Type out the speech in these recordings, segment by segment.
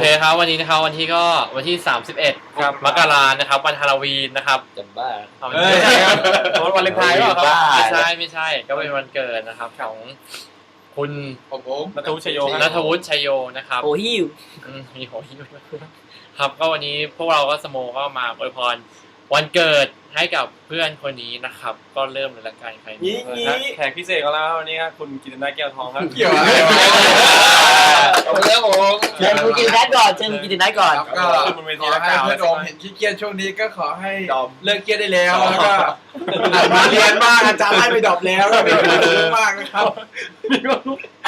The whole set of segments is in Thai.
เคครับ วันนี้นะครับวันที่ก็วันที่31ครับมกรานะครับ วันฮาโลวีนนะครับจำบ้า เอาเออใช่ครับวันวาเลนไทน์เปล่าครับ ไม่ใช่ไม่ใช่ ก็เป็นวันเกิดนะครับ ของคุณผมผมนัทวุฒิชัยโยครับนัทวุฒิชัยโยนะครับโอ้ฮิวอืมมีโหยครับ ก็วันนี้พวกเราก็สโมก็มาอวยพรวันเกิดให้กับเพื่อนคนนี้นะครับ ก็เริ่มเลยละกันใครนี่นี่แขกพิเศษของเราวันนี้ครับคุณกิตนาแก้วทองครับเกี่ยวอะไรวะเอาเรื่องผม เชิญคุณกินนัทก่อนเชิญคุณกินนัทก่อนครับก็ขึ้นบนเวขทีอแล้วให้กล่าวเพื่แล้อวนโอมเห็นขี้เกียจช่วงนี้ก็ขอให้เลิกเกียจได้แล้วแล้วก็มาเรียนบ้างอาจารย์ให้ไปดรอปแล้วก็เป็นความรู้มากนะครับ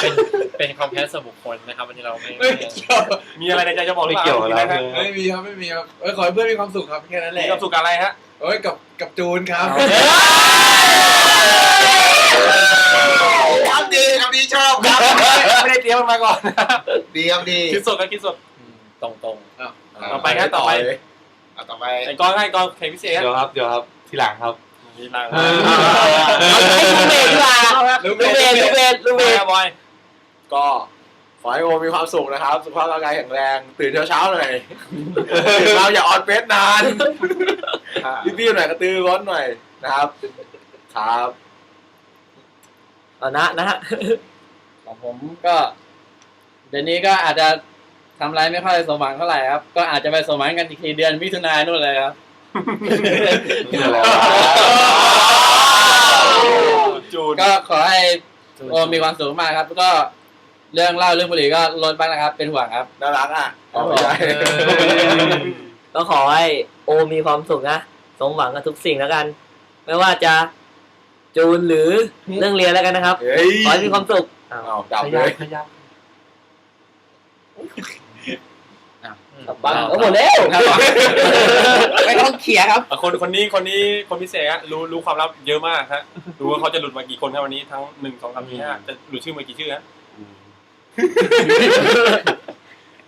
เป็นเป็นความแค้นส่วนบุคคลนะครับวันนี้เราไม่ไม่เกี่ยวมีอะไรในใจจะบอกหรือเปล่าไม่เกี่ยวกับเราครับไม่มีครับไม่มีครับเอ้ยขอให้เพื่อนมีความสุขครับแค่นั้นแหมีละความสุขกับอะไรฮะ เอ้ยกับกับจูนครับท กันมาก่อนดีครับดีคิดสดกันคิดสดตรงตรงต่อไปครับต่อไปต่อไปไอ้กองให้กองแขกพิเศษเดี๋ยวครับเดี๋ยวครับทีหลังครับมีหลังให้ลูเบสดีกว่าลูเบสลูเบสลูเบสบอยก็ขอให้โอมีความสุขนะครับ สุขภาพร่างกายแข็งแรง ตื่นเช้าเช้าๆหน่อยตื่นเราอย่าออนเฟสนานรีบๆหน่อยกระตือร้อนหน่อยนะครับ ครับเอานะนะฮะของผมก็ เดี๋ยวนี้ก็อาจจะทำอะไรไม่ค่อยสมหวังเท่าไหร่ครับ ก็อาจจะไปสมหวังกันอีกทีเดือนมิถุนายนนู่นเลยครับ จูนก็ขอให้โอมมีความสุขมากครับก็เรื่องเล่าเรื่องบุหรี่ก็ลดบ้างนะครับ เป็นห่วงครับ น่ารักอะครับผมใช่ก็ขอให้โอมีความสุขนะสมหวังกับทุกสิ่งแล้วกัน ไม่ว่าจะจูนหรือเรื่องเรียนแล้วกันนะครับ เฮ้ยขอให้มีความสุข อ้าวเอาดับเลยกลับ บ้านก็หมดแล้วไม่ต้องเขียร์ครับอะคนคนนี้คนนี้คนพิเศษฮะรู้รู้ความลับเยอะมากฮะรู้ว่าเขาจะหลุดมากี่คนครับวันนี้ทั้งหนึ่งสองสามสี่ห้าจะหลุดชื่อมากี่ชื่อฮะ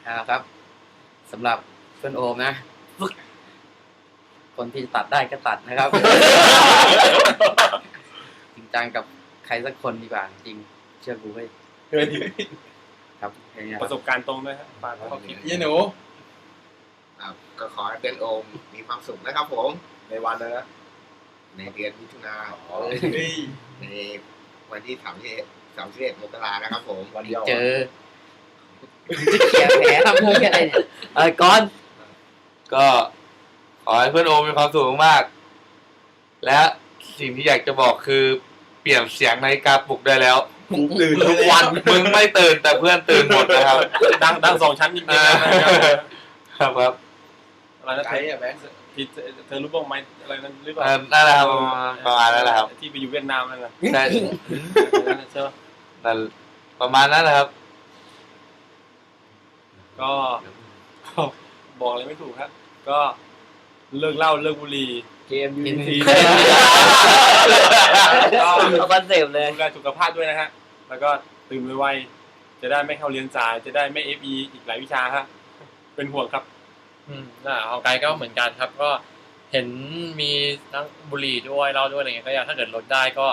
อ่าครับสำหรับเพื่อนโอมนะ คนที่ตัดได้ก็ตัดนะครับ จริงจังกับใครสักคนดีกว่าจริงเชื่อกูเว้ยครับอย่างเงี้ยคปรับระสบการณ์ตรงด้วยฮะปาดเขาคิดยี่หนู ครับก็ขอให้เป็นโอมมีความสุขนะครับผม ในวันนะนะในเดือนมิถุนาเฮ้ยในวันที่สามสิบสามสิบเอ็ดมกรานะครับผมวันเดียวเจอจะเขียร์แผลทำเพื่ออะไรเนี่ยเออก่อน ก็ขอให้เพื่อนโอมมีความสุขมากๆและสิ่งที่อยากจะบอกคือเปลี่ยนเสียงนาฬิกาปลุกได้แล้วตื่นทุกวันมึงไม่ตื่นแต่เพื่อนตื่นหมดนะครับดังดังสองชั้นจริงๆนะ ครับครับครับอะไรนะไกเธอด์อะแบงค์ที่เธอรู้บ้างไหมอะไรนั้นหรือเปล่าเออนั่นแหละครับประมาณนั้นแหละครับที่ไปอยู่เวียดนามนั่นนะได้ใช่ไหมนั่นประมาณนั้นแหละครับก็บอกอะไรไม่ถูกครับ ก็เลิกเหล้าเลิกบุหรี่เกมยูกินนิทีทีก็เอาคอนเซปต์เลย ดูแลสุขภาพด้วยนะฮะแล้วก็ตื่นไวๆจะได้ไม่เข้าเรียนสายจะได้ไม่เอฟอีอีกหลายวิชาฮะ เป็นห่วงครับ อืมน่ะเอาไกลก็เหมือนกันครับ ก็เห็นมีทั้งบุหรี่ด้วยเหล้าด้วยอะไรเงี้ยก็อยากถ้าเกิดลดได้ก็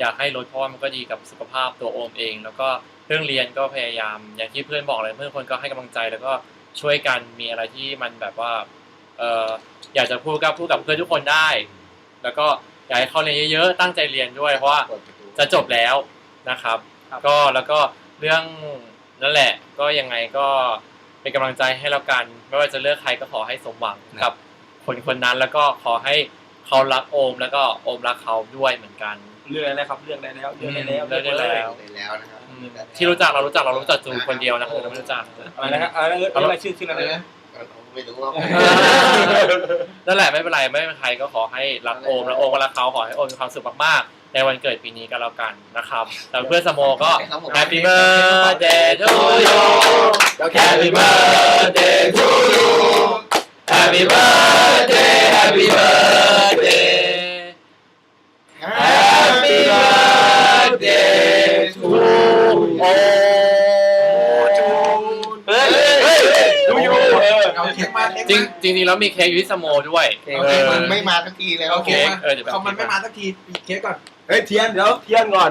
อยากให้ลดเพราะว่ามันก็ดีกับสุขภาพตัวโอมเอง แล้วก็เรื่องเรียนก็พยายาม อย่างที่เพื่อนบอกเลยเพื่อนคนก็ให้กำลังใจแล้วก็ช่วยกันมีอะไรที่มันแบบว่าเอออยากจะพูดก็พูดกับเพื่อนทุกคนได้ แล้วก็อยากให้เขาเรียนเยอะๆตั้งใจเรียนด้วย เพราะว่าจะจบแล้วนะครับครับก็แล้วก็เรื่องนั่นแหละ ก็ยังไงก็ เป็นกำลังใจให้แล้วกัน ไม่ว่าจะเลือกใครก็ขอให้สมหวังกับคนคนนั้นแล้วก็ขอให้เขารักโอมแล้วก็โอมรักเขาด้วยเหมือนกันเลือกได้แล้วครับเลือกได้แล้วเลือกได้แล้วเลือกได้แล้วได้แล้วนะครับอืมที่รู้จักเรารู้จักเรารู้จักจูนคนเดียวนะคนอื่นเราไม่รู้จักอะไรนะครับอะไรนะเรียกอะไรชื่อชื่ออะไรนะไม่รู้ว่านั่นแหละไม่เป็นไรไม่เป็นใครก็ขอให้รักโอมแล้วโอมก็รักเขาขอให้โอมมีความสุขมากๆ ในวันเกิดปีนี้ก็แล้วกันนะครับแต่เพื่อนสโมก็ Happy birthday to you Happy birthday to you Happy birthday Happy birthday จริงจริงๆแล้วมีเค้กอยู่ที่สโมด้วยโอเคมันไม่มาทันทีเลยเอาโอเคเค้กมาเออเดี๋ยวเขามันไม่มาสักทีปิดเค้กก่อนเฮ้ยเทียนเดี๋ยวเทียนก่อน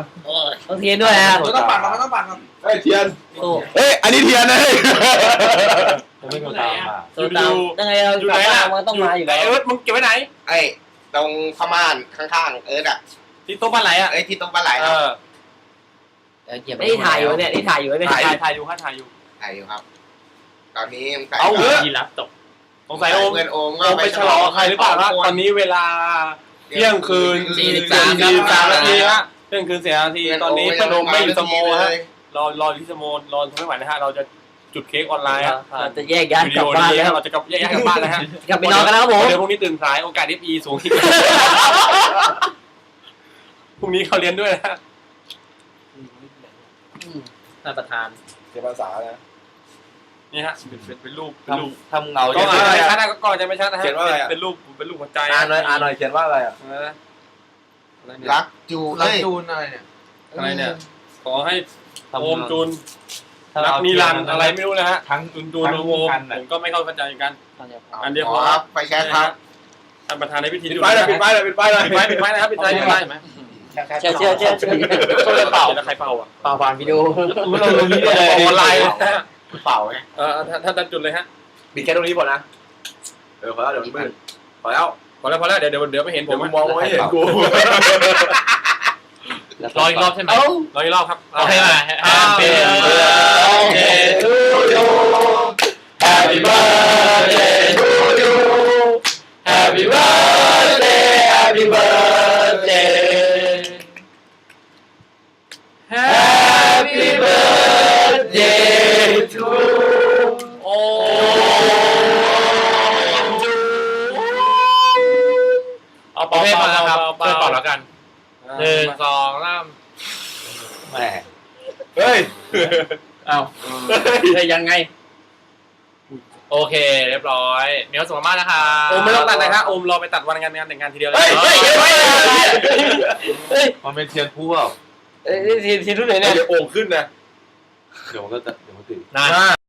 ต้องเทียนด้วยนะไม่ต้องปั่นเราไม่ต้องปั่นเราเฮ้ยเทียนโอ้เฮ้ยอันนี้เทียนนะเฮ้ยผมตัวตามยังไงเราอยู่กลัไหนบบ้าอะนมันก็ต้องมาอยู่ไหนแล้ว เอิร์ธมึงเก็บไว้ไหน ไอ้ตรงผ้าม่านข้างๆเอิร์ดอะที่โต๊ะปลาไหลอะเอ้ยที่ตรงปลาไหลเอครับอนี่ถ่ายอยู่เนี่ยนี่ถ่ายอยู่เนี่ยถ่ายถ่ายอยู่ฮะถ่ายอยู่ถ่ายอยู่ครับ ตอนนี้ใส่เอาเถอะยีรับตก สงสัยโอมเพื่อนโอมโอมไปฉลองกับใครหรือเปล่าครับตอนนี้เวลาเที่ยงคืนสี่สิบสาม สี่สิบสามนาทีฮะเที่ยงคืนสี่นาทีตอนนี้เพื่อนโอมไม่อยู่สโมฮะเลยรอรอที่สโมรอทนไม่ไหวนะฮะเราจะจุดเค้กออนไลน์ฮะเราจะแยกย้ายวิกดีลับโอบ้านนี้แล้ว เราจะกลับแยกย้ายกลับบ้านแล้วฮะกลับไปนอนกันแล้วครับผม เดี๋ยวพรุ่งนี้ตื่นสายโอกาส FE สูงอีกพรุ่งนี้เขาเรียนด้วยนะฮะ ท่านประธานเรียนภาษานะ นี่ฮะเป็นเป็นเป็นรูปเป็นรูปทำทำเงาก็จะอ่านได้ไม่ชัดนะก็ก่อนจะไม่ชัดนะฮะเขียนว่าอะไรอะ เป็นรูปเป็นรูปหัวใจอ่านหน่อยอ่านหน่อยเขียนว่าอะไรอะเอออะไรเนี่ยรักจูรัเอ้กยจูนอะไรเนี่ยอะไรเนี่ย ขอให้ทำโอมเงาจูนถ้ารักเานิรันดเทีร์ยอะไรไม่รู้นะฮะทั้ง จูนจูนทั้งโอมคันน่ะ ผมก็ไม่เข้าใจเหมือนกัน อันเดียวขพออครับไฟแช็กครับ ท่านประธานในพิธีปิดจุดป้ายเลยปิดป้ายเลยปิดป้ายเลยปิดไม้ปิดไม้นะครับปิดไม้ปิดไม้ไหมเชื่อเชื่อเชื่อเชื่อช่วยกันเป่าแล้วใครเป่าอะ เป่าผ่านวิดีโอเราลงนี้เลย ออนไลน์นะฮะ เปล่าไงเออท่านท่านจุดเลยฮะปิดแค่ตรงนี้พอนะเออพอแล้วเดี๋ยวมันมืดพอแล้วพอแล้วพอแล้วเดี๋ยวเดี๋ยวเดี๋ยวไม่เห็นผผมมอะมองไม่เห็นกูรออีกรอบใช่ไหมรออีกรอบครับโอเคมา Happy birthday to you Happy birthday to you Happy birthday เอาเป่าเป่าเป่าเป่าเป่าแล้วกันหนึ่งสองสามแหมเฮ้ยเอาได้ยังไง โอเค เรียบร้อยมีความสุขมากๆนะคะโอมไม่ต้องตัดเลยฮะโอมรอไปตัดวันงานงานแต่งงานทีเดียวเลยเฮ้ยเฮ้ยเฮ้ยมันเป็นเทียนผู้เปล่าเอ้ยทีทีรุ่นไหนเนี่ยเดี๋ยวโอ่งขึ้นนะเดี๋ยวมันก็จะเดี๋ยวมันติดนะ